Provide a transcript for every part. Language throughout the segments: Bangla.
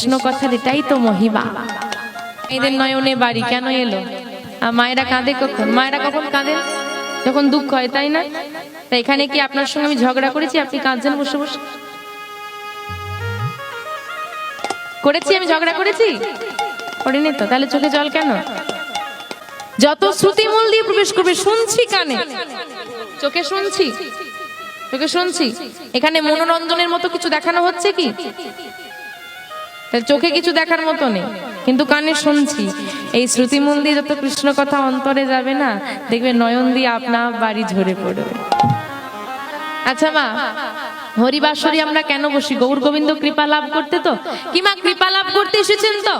কৃষ্ণ কথার এটাই তো মহিমা। এদের নয়নে বাড়ি কেন এলো? আর মায়েরা কাঁদে কখন? মায়েরা কখন কাঁদে যখন দুঃখ হয়, তাই না? তা এখানে কি আপনার সঙ্গে আমি ঝগড়া করেছি? আপনি কাঁদছেন বসে বসে। করেছি আমি ঝগড়া করেছি? করিনি তো। তাহলে চোখে জল কেন? যত শ্রুতি মূল দিয়ে প্রবেশ করবে, শুনছি কানে। চোখে শুনছি? চোখে শুনছি? এখানে মনোরঞ্জনের মতো কিছু দেখানো হচ্ছে কি? চোখে কিছু দেখার মতো নেই। কিন্তু কানে শুনছি, এই শ্রুতি দিয়ে যত কৃষ্ণ কথা অন্তরে যাবে না, দেখবে নয়ন দিয়ে আপনা বাড়ি ঝরে পড়বে। আচ্ছা মা, হরিবাসরি আমরা কেন বসি? গৌর গোবিন্দ কৃপা লাভ করতে তো? কি মা, কৃপা লাভ করতে এসেছেন তো?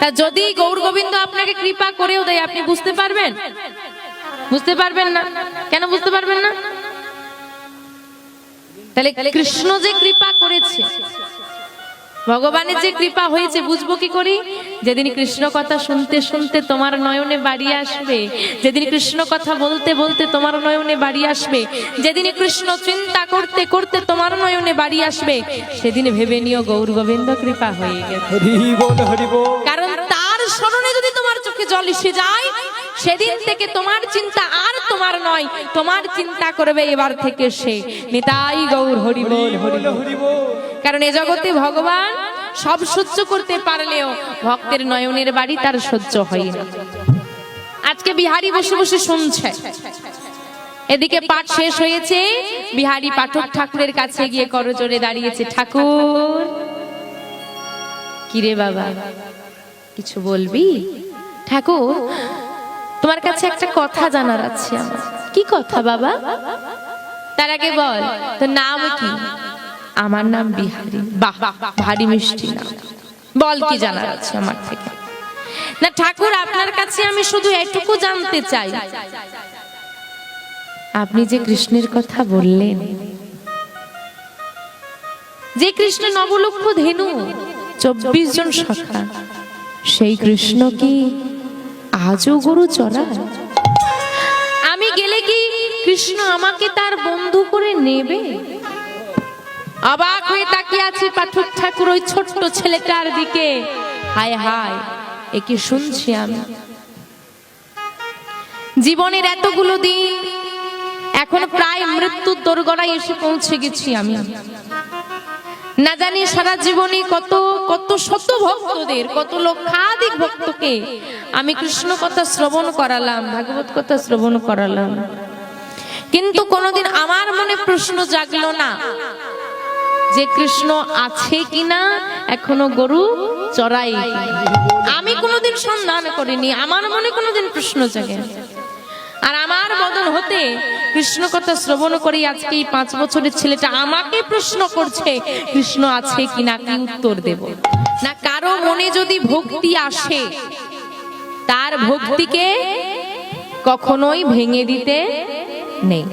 তা যদি গৌর গোবিন্দ আপনাকে কৃপা করেও দেয়, আপনি বুঝতে পারবেন? বুঝতে পারবেন না? কেন বুঝতে পারবেন না? তাহলে কৃষ্ণ যে কৃপা করেছে ভগবানের যে কৃপা হয়েছে বুঝব কি করি? যেদিন কৃষ্ণ কথা শুনতে শুনতে তোমার নয়নে বাড়ি আসবে যেদিন কৃষ্ণ কথা বলতে বলতে তোমার নয়নে বাড়ি আসবে যেদিন কৃষ্ণ চিন্তা করতে করতে তোমার নয়নে বাড়ি আসবে সেদিন ভেবে নিও গৌর গোবিন্দ কৃপা হয়ে গেছে। কারণ তার স্মরণে যদি তোমার চোখে জল এসে যায় সেদিন থেকে তোমার চিন্তা আর তোমার নয় তোমার চিন্তা করবে এবার থেকে সে। নিতাই গৌর হরি বল হরি বল। হরি বল। কারণ এ জগতে ভগবান সব সহ্য করতে পারলেও ভক্তের নয়নের বাড়ি তার সহ্য হয় না আজকে বিহারি বসে বসে শুনছে। এদিকে পাঠ শেষ হয়েছে। বিহারি পাঠক ঠাকুরের কাছে গিয়ে করজোরে দাঁড়িয়েছে, ঠাকুর, কিরে বাবা, কিছু বলবি? ঠাকুর, তোমার কাছে একটা কথা জানার আছে আমার। কি কথা বাবা? তার আগে বল, তোর নাম কি? আমার নাম বিহারি। বাহ, ভারী মিষ্টি নাম। বল কি জানার আছে আমার থেকে? না, ঠাকুর, আপনার কাছে আমি শুধু এটুকু জানতে চাই। আপনি যে কৃষ্ণের কথা বললেন, যে কৃষ্ণ নবলক্ষ ধেনু, চব্বিশ জন সখা, সেই কৃষ্ণ কি আজও গরু চড়া? আমি গেলে কি কৃষ্ণ আমাকে তার বন্ধু করে নেবে? অবাক হয়ে তাকিয়ে আছে পাঠক ঠাকুর ওই ছোট্ট ছেলেটার দিকে। হায় হায় একে শুনছি আমি? জীবনের এতগুলো দিন, এখন প্রায় মৃত্যুর দোরগড়ায় এসে পৌঁছে গেছি আমি। না জানি সারা জীবনে কত কত শত ভক্তদের, কত লক্ষাধিক ভক্তকে আমি কৃষ্ণ কথা শ্রবণ করালাম, ভাগবত কথা শ্রবণ করালাম। কিন্তু কোনোদিন আমার মনে প্রশ্ন জাগলো না যে কৃষ্ণ আছে কিনা এখনও গরু চড়াই। আমি কোনোদিন সন্ধান করিনি, আমার মনে কোনোদিন প্রশ্ন জাগে। আর আমার বদল হতে কৃষ্ণ কথা শ্রবণ করে, আজকে এই পাঁচ বছরের ছেলেটা আমাকে প্রশ্ন করছে, কৃষ্ণ আছে কিনা, কি উত্তর দেব? না, কারও মনে যদি ভক্তি আসে, তার ভক্তিকে কখনোই ভেঙে দিতে নেই।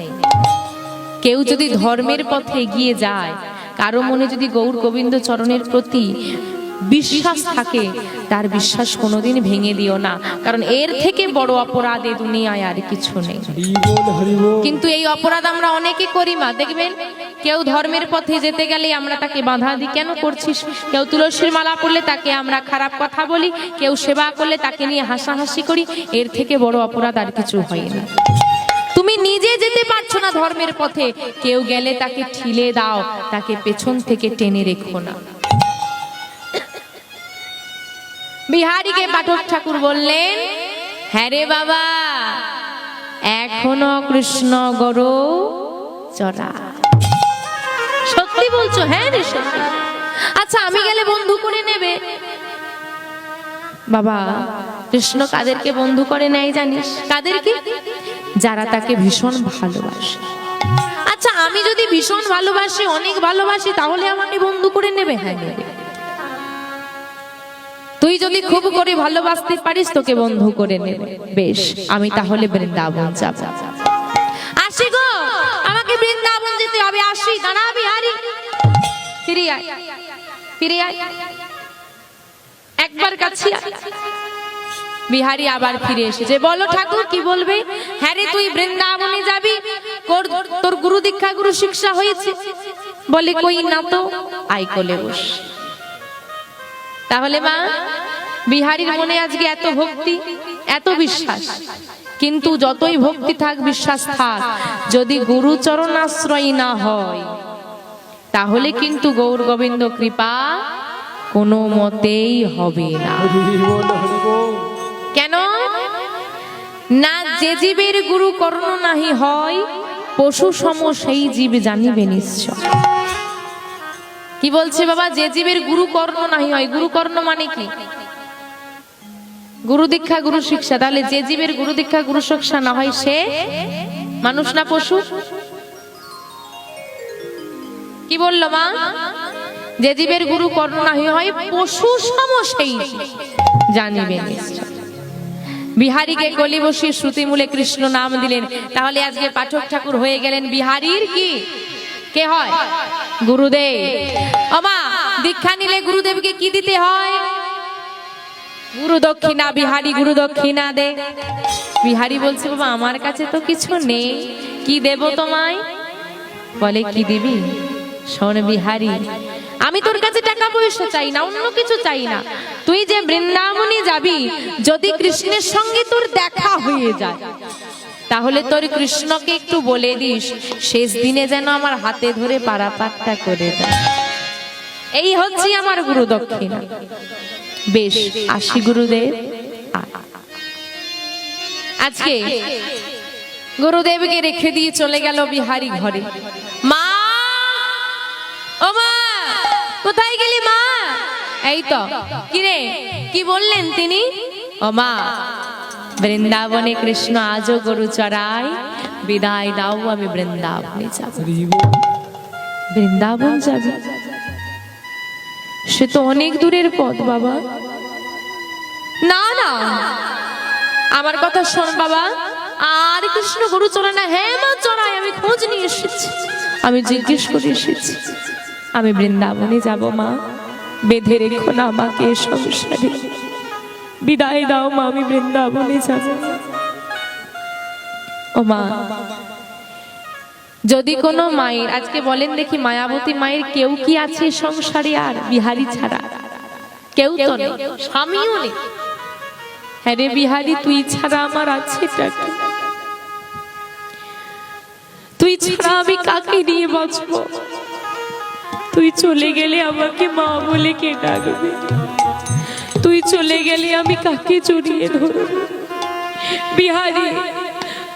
কেউ যদি ধর্মের পথে এগিয়ে যায় কারও মনে যদি গৌর গোবিন্দ চরণের প্রতি বিশ্বাস থাকে, তার বিশ্বাস কোনোদিন ভেঙে দিও না। কারণ এর থেকে বড় অপরাধ এ দুনিয়ায় আর কিছু নেই। কিন্তু এই অপরাধ আমরা অনেকে করি মা, দেখবেন? কেউ ধর্মের পথে যেতে গেলে আমরা তাকে বাধা দিই, কেন করছিস? কেউ তুলসীর মালা পড়লে তাকে আমরা খারাপ কথা বলি, কেউ সেবা করলে তাকে নিয়ে হাসাহাসি করি, এর থেকে বড় অপরাধ আর কিছু হয় না। তুমি নিজে যেতে পারছ না ধর্মের পথে। কেউ গেলে তাকে ঠিলে দাও, তাকে পেছন থেকে টেনে রেখো না। বিহারীকে পাঠক ঠাকুর বললেন হ্যাঁ রে বাবা, এখনও কৃষ্ণ গরু চড়া। সত্যি বলছো? হ্যাঁ রে, সত্যি। আচ্ছা আমি গেলে বন্ধু করে নেবে? বাবা, কৃষ্ণ কাদেরকে বন্ধু করে নেয় জানিস? কাদেরকে যারা তাকে ভীষণ ভালোবাসে। আচ্ছা আমি যদি ভীষণ ভালোবাসি, অনেক ভালোবাসি, তাহলে আমাকে বন্ধু করে নেবে? হ্যাঁ তুই যদি খুব করে ভালোবাসতে পারিস, তোকে বন্ধু করে নেবে। বেশ, আমি তাহলে বৃন্দাবন যাব। আসি গো, আমাকে বৃন্দাবন যেতে হবে। আসি দাঁড়া বিহারি ফিরে আয়। ফিরে আয়। একবার কাছে। বিহারি আবার ফিরে এসেছে। বলো ঠাকুর, কি বলবে? হ্যাঁ রে, তুই বৃন্দাবনে যাবি? তোর গুরু দীক্ষা, গুরু শিক্ষা হয়েছে? বলে, কই না তো? আই কোলে বস। তাহলে মা, বিহারীর মনে আজকে এত ভক্তি, এত বিশ্বাস। কিন্তু যতই ভক্তি থাক, বিশ্বাস থাক। যদি গুরুচরণ আশ্রয় না হয়, তাহলে কিন্তু গৌর গোবিন্দ কৃপা কোনো মতেই হবে না। না যে জীবের গুরু কর্ণ নাহি হয়, পশু সম সেই জীব জানিবে নিশ্চয়। কি বলছে বাবা? যে জীবের গুরু কর্ণ নাহি হয়, গুরু কর্ণ মানে কি? গুরু দীক্ষা, গুরু শিক্ষা। তাহলে যে জীবের গুরু দীক্ষা, গুরু শিক্ষা না হয় সে মানুষ না পশু? কি বলল মা? যে জীবের গুরু কর্ণ নাহি হয়, পশু সম সেই জানিবে নিশ্চয়। বিহারীকে গলি বসিয়ে শ্রুতিমূলে কৃষ্ণ নাম দিলেন। তাহলে আজকে পাঠক ঠাকুর হয়ে গেলেন বিহারীর কি? কে হয়? গুরুদেব। আমা দীক্ষা নিলে গুরুদেবকে কি দিতে হয়? গুরু দক্ষিণা, বিহারী গুরু দক্ষিণা দে। বিহারী বলছে, বাবা, আমার কাছে তো কিছু নেই। কি দেব তোমায়? বলে, কি দিবি? শোন বিহারী আমি তোর কাছে টাকা পয়সা চাই না, অন্য কিছু চাই না। তুই যে বৃন্দাবনে যাবি, যদি কৃষ্ণের সঙ্গে তোর দেখা হয়ে যায়, তাহলে তোর কৃষ্ণকে একটু বলে দিস, শেষ দিনে যেন আমার হাতে ধরে পারাপারটা করে দেয়। এই হচ্ছে আমার গুরু দক্ষিণা। বেশ, আসি গুরুদেব। আজকে গুরুদেবকে রেখে দিয়ে চলে গেল বিহারি ঘরে। মা! ও মা! কোথায় গেলি মা? এই তো। কিরে, কি বললেন তিনি? ও মা, বৃন্দাবনে কৃষ্ণ আজও গরু চড়ায় বিদায় দাও আমি বৃন্দাবনে যাব। বৃন্দাবন যাবে? সে তো অনেক দূরের পথ, বাবা। না না। আমার কথা শোন, বাবা। আর কৃষ্ণ গরু চড়ায় না। হ্যাঁ মা, চড়াই। আমি খোঁজ নিয়ে এসেছি। আমি জিজ্ঞেস করে এসেছি। আমি বৃন্দাবনে যাব, মা। বেঁধে রেখো না আমাকে সংসারে। বিদায় দাও, মা, আমি বৃন্দাবনে যাব। ও মা, যদি কোনো মায়ের আজকে বলেন দেখি মায়াবতী মায়ের কেউ কি আছে সংসারে আর? বিহারি ছাড়া। কেউ তো নেই। স্বামীও নেই। হ্যাঁ রে বিহারি, তুই ছাড়া আমার আছে তুই ছাড়া আমি কাকে নিয়ে বাঁচব? তুই চলে গেলে আমাকে মা বলে কে ডাকবে? তুই চলে গেলে আমি কাকে জড়িয়ে ধরব? বিহারি,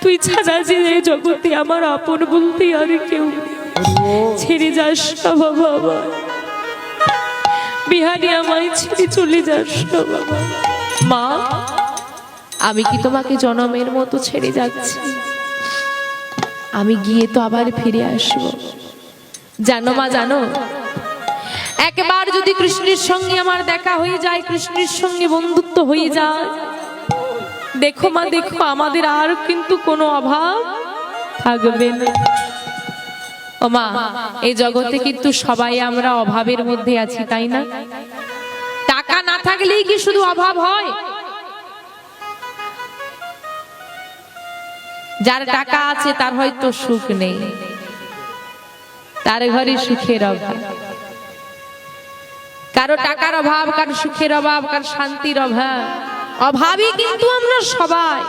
তুই ছাড়া যে জগতে আমার আপন বলতে আর কেউ ছেড়ে যাস না বাবা আমার বিহারি আমায় ছেড়ে চলে যাস না বাবা মা, আমি কি তোমাকে জনমের মতো ছেড়ে যাচ্ছি? আমি গিয়ে তো আবার ফিরে আসব। জানো মা, জানো একবার যদি কৃষ্ণের সঙ্গে আমার দেখা হয়ে যায়, কৃষ্ণের সঙ্গে বন্ধুত্ব হয়ে যায়। দেখো মা, দেখো, আমাদের আর কিন্তু কোনো অভাব থাকবে না। এই জগতে কিন্তু সবাই আমরা অভাবের মধ্যে আছি, তাই না? টাকা না থাকলেই কি শুধু অভাব হয়? যার টাকা আছে, তার হয়তো সুখ নেই। তার ঘরে সুখের অভাব। কারও টাকার অভাব কারও সুখের অভাব কারও শান্তির অভাব। অভাবই কিন্তু আমরা সবাই।